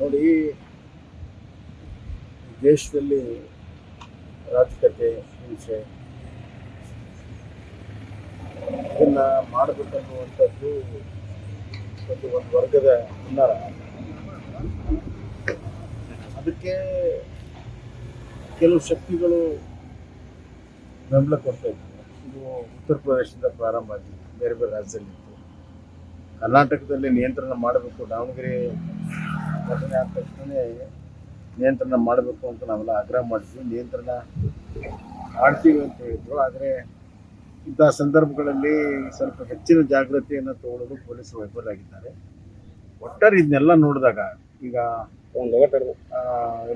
ನೋಡಿ, ದೇಶದಲ್ಲಿ ರಾಜಕತೆ ಹಿಂಸೆ, ಇದನ್ನ ಮಾಡಬೇಕನ್ನುವಂಥದ್ದು ಒಂದು ಒಂದು ವರ್ಗದ ಹುನ್ನಾರ. ಅದಕ್ಕೆ ಕೆಲವು ಶಕ್ತಿಗಳು ಬೆಂಬಲ ಕೊಡ್ತಾ ಇದ್ದಾರೆ ಇದು ಉತ್ತರ ಪ್ರದೇಶದಿಂದ ಪ್ರಾರಂಭ ಆಗಿದೆ, ಬೇರೆ ಬೇರೆ ರಾಜ್ಯದಲ್ಲಿ. ಕರ್ನಾಟಕದಲ್ಲಿ ನಿಯಂತ್ರಣ ಮಾಡಬೇಕು, ದಾವಣಗೆರೆ ಘಟನೆ ಆದ ತಕ್ಷಣವೇ ನಿಯಂತ್ರಣ ಮಾಡಬೇಕು ಅಂತ ನಾವೆಲ್ಲ ಆಗ್ರಹ ಮಾಡಿದ್ವಿ. ನಿಯಂತ್ರಣ ಮಾಡ್ತೀವಿ ಅಂತ ಹೇಳಿದ್ರು. ಆದರೆ ಇಂಥ ಸಂದರ್ಭಗಳಲ್ಲಿ ಸ್ವಲ್ಪ ಹೆಚ್ಚಿನ ಜಾಗೃತಿಯನ್ನು ತಗೊಳ್ಳೋದು ಪೊಲೀಸರು ವೈಫಲ್ಯಾಗಿದ್ದಾರೆ ಒಟ್ಟಾರೆ ಇದನ್ನೆಲ್ಲ ನೋಡಿದಾಗ ಈಗ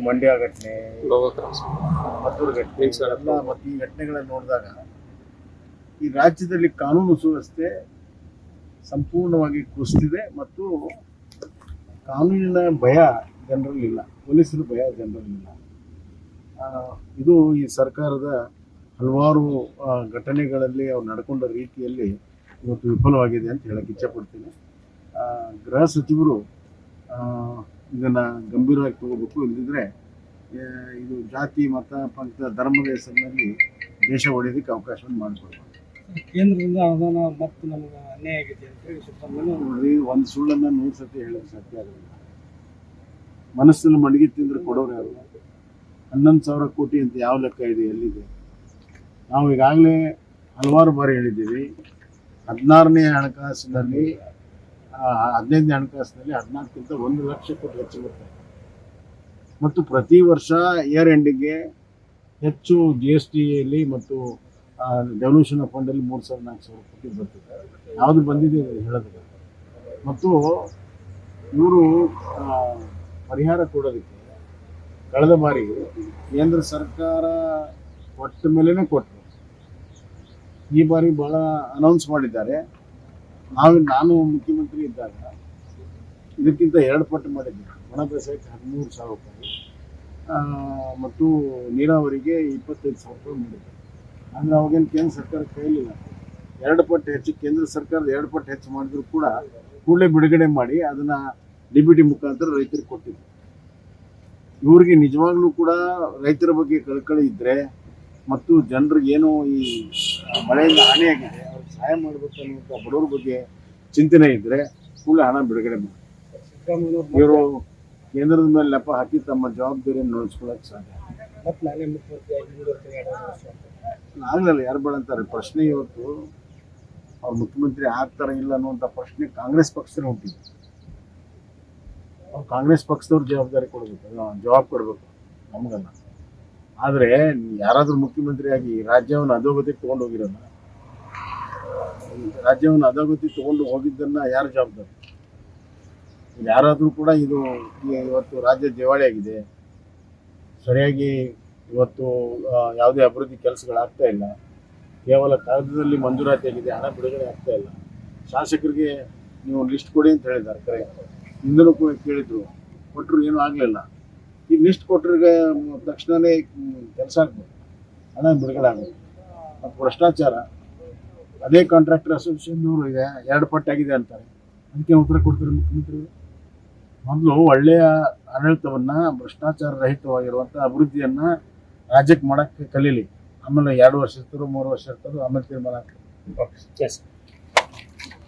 ಮಂಡ್ಯ ಘಟನೆ, ಮದ್ದೂರು ಘಟನೆ ಇವೆಲ್ಲ ಮತ್ತು ಈ ಘಟನೆಗಳನ್ನ ನೋಡಿದಾಗ ಈ ರಾಜ್ಯದಲ್ಲಿ ಕಾನೂನು ಸುವ್ಯವಸ್ಥೆ ಸಂಪೂರ್ಣವಾಗಿ ಕುಸಿದಿದೆ ಮತ್ತು ಕಾನೂನಿನ ಭಯ ಜನರಲ್ಲಿಲ್ಲ ಪೊಲೀಸರ ಭಯ ಜನರಲ್ಲಿಲ್ಲ ಇದು ಈ ಸರ್ಕಾರದ ಹಲವಾರು ಘಟನೆಗಳಲ್ಲಿ ಅವ್ರು ನಡ್ಕೊಂಡ ರೀತಿಯಲ್ಲಿ ಇವತ್ತು ವಿಫಲವಾಗಿದೆ ಅಂತ ಹೇಳಕ್ಕೆ ಇಚ್ಛಪಡ್ತೀನಿ ಗೃಹ ಸಚಿವರು ಇದನ್ನು ಇದನ್ನ ಗಂಭೀರವಾಗಿ ತಗೋಬೇಕು. ಇಲ್ಲದಿದ್ದರೆ ಇದು ಜಾತಿ, ಮತ ಪಂಥ ಧರ್ಮದ ಹೆಸರಿನಲ್ಲಿ ದೇಶ ಒಡೆಯೋದಕ್ಕೆ ಅವಕಾಶವನ್ನು ಮಾಡಿಕೊಡ್ಬೋದು ಕೇಂದ್ರದಿಂದ ಅನುದಾನ ಮತ್ತು ನಮಗೆ ಅನ್ಯಾಯ ಒಂದು ಸುಳ್ಳನ್ನ ನೂರು ಸತಿ ಹೇಳೋದು ಸಾಧ್ಯ ಆಗೋದಿಲ್ಲ ಮನಸ್ಸಲ್ಲಿ ಮಡಗಿ ತಿಂದ್ರೆ ಕೊಡೋರು ಯಾರು? ಹನ್ನೊಂದು ಸಾವಿರ ಕೋಟಿ ಅಂತ ಯಾವ ಲೆಕ್ಕ ಇದೆ, ಎಲ್ಲಿದೆ? ನಾವು ಈಗಾಗಲೇ ಹಲವಾರು ಬಾರಿ ಹೇಳಿದ್ದೀವಿ. ಹದಿನಾರನೇ ಹಣಕಾಸಿನಲ್ಲಿ ಹದಿನೈದನೇ ಹಣಕಾಸಿನಲ್ಲಿ ಹದಿನಾಲ್ಕಿಂತ ಒಂದು ಲಕ್ಷ ಕೋಟಿ ಹೆಚ್ಚು ಬರ್ತದೆ ಮತ್ತು ಪ್ರತಿ ವರ್ಷ ಇಯರ್ ಎಂಡಿಗೆ ಹೆಚ್ಚು ಜಿ ಎಸ್ ಟಿಯಲ್ಲಿ ಮತ್ತು ಡೆವಲ್ಯೂಷನ್ ಫಂಡಲ್ಲಿ ಮೂರು ಸಾವಿರ, ನಾಲ್ಕು ಸಾವಿರ ಕೋಟಿ ಬರ್ತಿದೆ. ಯಾವುದು ಬಂದಿದೆ ಹೇಳೋದಿಲ್ಲ. ಮತ್ತು ಇವರು ಪರಿಹಾರ ಕೊಡೋದಕ್ಕೆ ಕಳೆದ ಬಾರಿ ಕೇಂದ್ರ ಸರ್ಕಾರ ಕೊಟ್ಟ ಮೇಲೇ ಕೊಟ್ಟರು ಈ ಬಾರಿ ಭಾಳ ಅನೌನ್ಸ್ ಮಾಡಿದ್ದಾರೆ. ನಾವು, ನಾನು ಮುಖ್ಯಮಂತ್ರಿ ಇದ್ದಾಗ ಇದಕ್ಕಿಂತ ಎರಡು ಪಟ್ಟು ಮಾಡಿದ್ದೀನಿ ಒಣ ಬೇಸಾಯಕ್ಕೆ ಹದಿಮೂರು ಸಾವಿರ ರೂಪಾಯಿ. ಮತ್ತು ನೀರಾವರಿಗೆ ಇಪ್ಪತ್ತೈದು ಸಾವಿರ ರೂಪಾಯಿ ಮಾಡಿದ್ದಾರೆ ಅಂದರೆ ಅವಾಗೇನು ಕೇಂದ್ರ ಸರ್ಕಾರ ಕೈಲಿಲ್ಲ ಎರಡು ಪಟ್ಟು ಹೆಚ್ಚು, ಕೇಂದ್ರ ಸರ್ಕಾರದ ಎರಡು ಪಟ್ಟು ಹೆಚ್ಚು ಮಾಡಿದ್ರು ಕೂಡ ಕೂಡಲೇ ಬಿಡುಗಡೆ ಮಾಡಿ ಅದನ್ನ ಡಿ ಮುಖಾಂತರ ರೈತರಿಗೆ ಕೊಟ್ಟಿದ್ರು. ಇವ್ರಿಗೆ ನಿಜವಾಗ್ಲೂ ಕೂಡ ರೈತರ ಬಗ್ಗೆ ಕಳಕಳಿ ಇದ್ರೆ ಮತ್ತು ಜನರಿಗೆ ಏನೋ ಈ ಮಳೆಯಿಂದ ಹಾನಿಯಾಗಿದೆ ಅವ್ರಿಗೆ ಸಹಾಯ ಮಾಡಬೇಕು ಅನ್ನುವಂಥ ಬಡವ್ರ ಬಗ್ಗೆ ಚಿಂತನೆ ಇದ್ರೆ ಕೂಡಲೇ ಹಣ ಬಿಡುಗಡೆ ಮಾಡಿ. ಇವರು ಕೇಂದ್ರದ ಮೇಲೆ ನೆಪ ಹಾಕಿ ತಮ್ಮ ಜವಾಬ್ದಾರಿಯನ್ನು ನಡೆಸ್ಕೊಳ್ಳೋಕೆ ಸಾಧ್ಯ. ಆಗ್ಲಿಲ್ಲ ಯಾರು ಬೇಡ ಅಂತಾರೆ. ಪ್ರಶ್ನೆ ಇವತ್ತು ಅವ್ರು ಮುಖ್ಯಮಂತ್ರಿ ಆಗ್ತಾರ ಇಲ್ಲ ಅನ್ನುವಂಥ ಪ್ರಶ್ನೆ ಕಾಂಗ್ರೆಸ್ ಪಕ್ಷದಲ್ಲಿ ಹುಟ್ಟಿದೆ ಅವ್ರು ಕಾಂಗ್ರೆಸ್ ಪಕ್ಷದವ್ರು ಜವಾಬ್ದಾರಿ ಕೊಡಬೇಕು. ಜವಾಬ್ ಕೊಡಬೇಕು. ನಮಗಲ್ಲ. ಆದರೆ ಯಾರಾದರೂ ಮುಖ್ಯಮಂತ್ರಿಯಾಗಿ ರಾಜ್ಯವನ್ನು ಅಧೋಗತಿ ತೊಗೊಂಡು ಹೋಗಿರಲ್ಲ, ರಾಜ್ಯವನ್ನು ಅಧೋಗತಿ ತೊಗೊಂಡು ಹೋಗಿದ್ದನ್ನ ಯಾರು ಜವಾಬ್ದಾರಿ? ಯಾರಾದರೂ ಕೂಡ ಇದು ಇವತ್ತು ರಾಜ್ಯ ದಿವಾಳಿಯಾಗಿದೆ ಸರಿಯಾಗಿ ಇವತ್ತು ಯಾವುದೇ ಅಭಿವೃದ್ಧಿ ಕೆಲಸಗಳಾಗ್ತಾ ಇಲ್ಲ. ಕೇವಲ ಕಾಗದದಲ್ಲಿ ಮಂಜೂರಾತಿ ಆಗಿದೆ, ಹಣ ಬಿಡುಗಡೆ ಆಗ್ತಾ ಇಲ್ಲ. ಶಾಸಕರಿಗೆ ನೀವು ಲಿಸ್ಟ್ ಕೊಡಿ ಅಂತ ಹೇಳಿದ್ದಾರೆ, ಕರೆ. ಹಿಂದಲೂ ಕೂಡ ಕೇಳಿದ್ರು. ಕೊಟ್ಟರು ಏನೂ ಆಗಲಿಲ್ಲ. ಈ ಲಿಸ್ಟ್ ಕೊಟ್ಟರಿಗೆ ತಕ್ಷಣವೇ ಕೆಲಸ ಆಗ್ಬೇಕು ಹಣ ಬಿಡುಗಡೆ ಆಗಬೇಕು ಮತ್ತು ಭ್ರಷ್ಟಾಚಾರ, ಅದೇ ಕಾಂಟ್ರಾಕ್ಟರ್ ಅಸೋಸಿಯೇಷನ್ನವರು ಇದೆ ಎರಡು ಪಟ್ಟಾಗಿದೆ ಅಂತಾರೆ. ಅದಕ್ಕೆ ಉತ್ತರ ಕೊಡ್ತಾರೆ ಮುಖ್ಯಮಂತ್ರಿಗಳು ಮೊದಲು ಒಳ್ಳೆಯ ಆಡಳಿತವನ್ನು ಭ್ರಷ್ಟಾಚಾರ ರಹಿತವಾಗಿರುವಂಥ ಅಭಿವೃದ್ಧಿಯನ್ನ ರಾಜ್ಯಕ್ಕೆ ಮಾಡಕ್ಕೆ ಕಲೀಲಿ. ಆಮೇಲೆ ಎರಡು ವರ್ಷ ಇರ್ತಾರೋ ಮೂರು ವರ್ಷ ಇರ್ತಾರೋ ಆಮೇಲೆ ತೀರ್ಮಾನ ಆಗ್ತದೆ